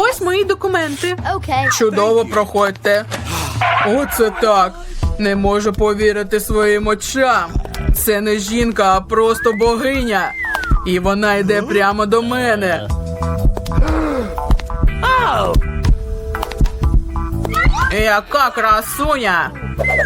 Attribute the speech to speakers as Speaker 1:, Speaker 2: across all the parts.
Speaker 1: Ось мої документи.
Speaker 2: Okay.
Speaker 1: Чудово проходьте. Оце так. Не можу повірити своїм очам. Це не жінка, а просто богиня. І вона йде прямо до мене. Яка красуня!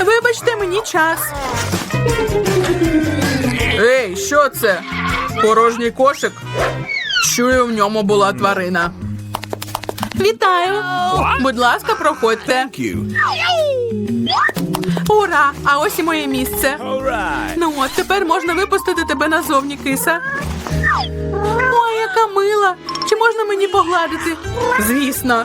Speaker 1: Вибачте мені час. Ей, що це? Порожній кошик? Чую, в ньому була тварина. Вітаю! Будь ласка, проходьте.
Speaker 3: Thank you.
Speaker 1: Ура! А ось і моє місце.
Speaker 3: All right.
Speaker 1: Ну от тепер можна випустити тебе назовні, киса. Ой, яка мила! Чи можна мені погладити? Звісно.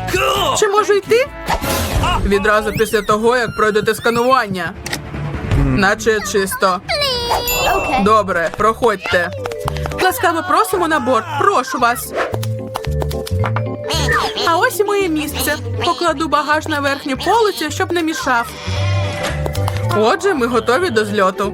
Speaker 1: Чи можу йти? Відразу після того, як пройдете сканування. Наче чисто. Добре, проходьте. Ласкаво просимо на борт. Прошу вас. А ось і моє місце. Покладу багаж на верхню полицю, щоб не мішав. Отже, ми готові до зльоту.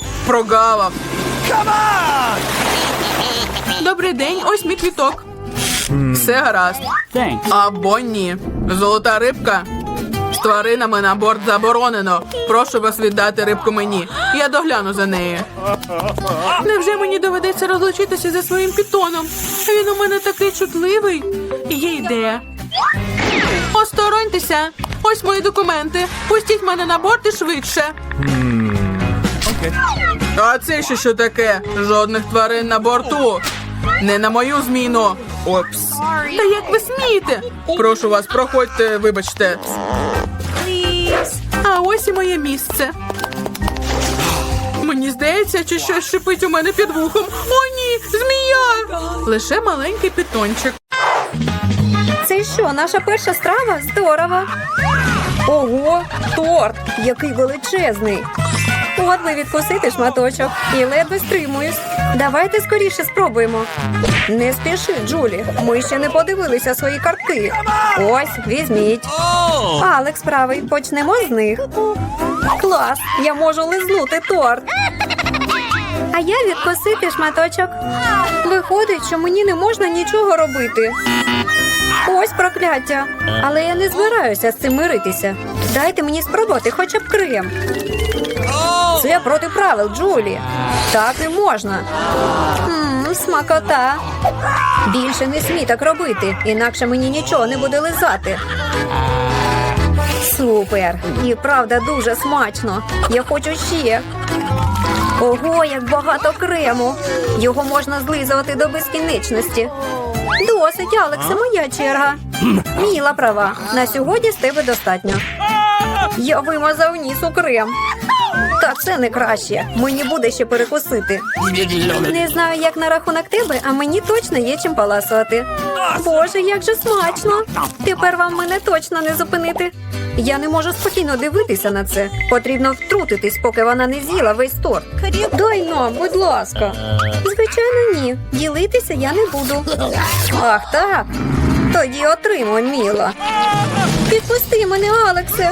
Speaker 1: прогавав. Добрий день, ось мій квіток. Все гаразд. Або ні. Золота рибка. З тваринами на борт заборонено. Прошу вас віддати рибку мені. Я догляну за нею. Невже мені доведеться розлучитися зі своїм пітоном? Він у мене такий чутливий. Є ідея. Остороньтеся. Ось мої документи. Пустіть мене на борт і швидше. А це ще що таке? Жодних тварин на борту. Не на мою зміну. Опс. Та як ви смієте? Прошу вас, проходьте, вибачте. А ось і моє місце. Мені здається, чи щось шипить у мене під вухом. О, ні, змія! Лише маленький питончик.
Speaker 2: Це що, наша перша страва? Здорово. Ого, торт, який величезний. Би відкусити шматочок і ледве стримуюсь. Давайте скоріше спробуємо. Не спіши, Джулі. Ми ще не подивилися свої картки. Ось, візьміть. Алекс правий, почнемо з них. Клас! Я можу лизнути торт. А я відкусити шматочок. Виходить, що мені не можна нічого робити. Ось прокляття. Але я не збираюся з цим миритися. Дайте мені спробувати хоча б крем. Це проти правил, Джулі. Так не можна. Мм, смакота. Більше не смій так робити, інакше мені нічого не буде лизати. Супер! І правда дуже смачно. Я хочу ще. Ого, як багато крему. Його можна злизувати до безкінечності. Досить, Алексе, моя черга. Міла права. На сьогодні з тебе достатньо. Я вимазав ніс у крем. Та це не краще. Мені буде ще перекусити. Не знаю, як на рахунок тебе, а мені точно є чим паласувати. Боже, як же смачно! Тепер вам мене точно не зупинити. Я не можу спокійно дивитися на це. Потрібно втрутитись, поки вона не з'їла весь торт. Дай нам, будь ласка. Звичайно, ні. Ділитися я не буду. Ах, так. Тоді отримуй, Міла. Підпусти мене, Алексе.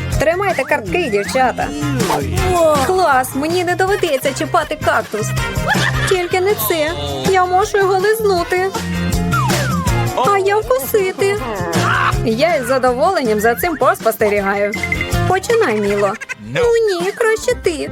Speaker 2: Тримайте картки, дівчата. Клас, мені не доведеться чіпати кактус. Тільки не це. Я можу його лизнути. А я вкусити. Я із задоволенням за цим поспостерігаю. Починай, Міло. Ну ні, краще ти.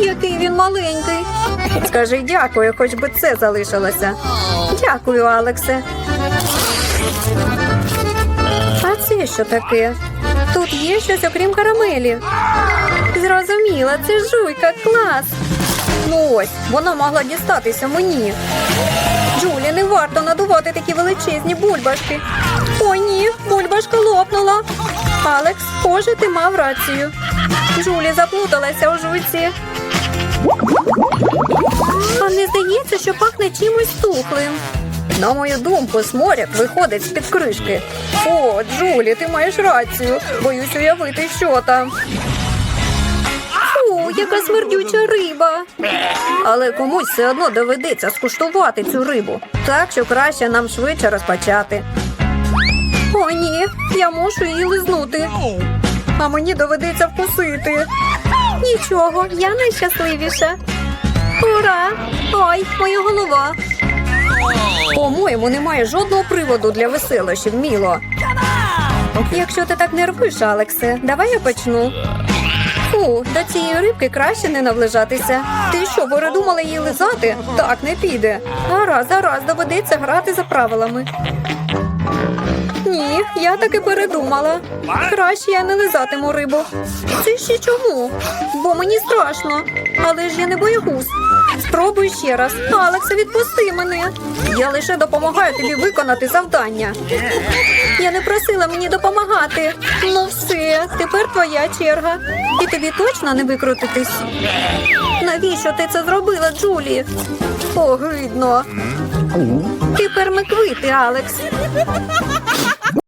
Speaker 2: Який він маленький. Скажи дякую, хоч би це залишилося. Дякую, Алексе. А це що таке? Тут є щось окрім карамелі. Зрозуміла, це жуйка, клас. Ну ось, вона могла дістатися мені. Джулі, не варто надувати такі величезні бульбашки. О, ні, бульбашка лопнула. Алекс, схоже, ти мав рацію. Джулі заплуталася у жуйці. А не здається, що пахне чимось тухлим. На мою думку, сморяк виходить з-під кришки. О, Джулі, ти маєш рацію. Боюсь уявити, що там. Фу, яка смердюча риба. Але комусь все одно доведеться скуштувати цю рибу. Так що краще нам швидше розпочати. О, ні, я мушу її лизнути. А мені доведеться вкусити. Нічого, я найщасливіша. Ура! Ой, моя голова. По-моєму, немає жодного приводу для веселощів, Міло. Якщо ти так нервуєш, Алексе, давай я почну. Фу, до цієї рибки краще не наближатися. Ти що, передумала її лизати? Так не піде. Гаразд, гаразд, доведеться грати за правилами. Ні, Я таки передумала. Краще я не лизатиму рибу. Це ще чому? Бо мені страшно. Але ж я не боягуз. Спробуй ще раз. Алексе, відпусти мене. Я лише допомагаю тобі виконати завдання. Я не просила мені допомагати. Ну все, тепер твоя черга. І тобі точно не викрутитись. Навіщо ти це зробила, Джулі? Огидно. Тепер ми квити, Алекс.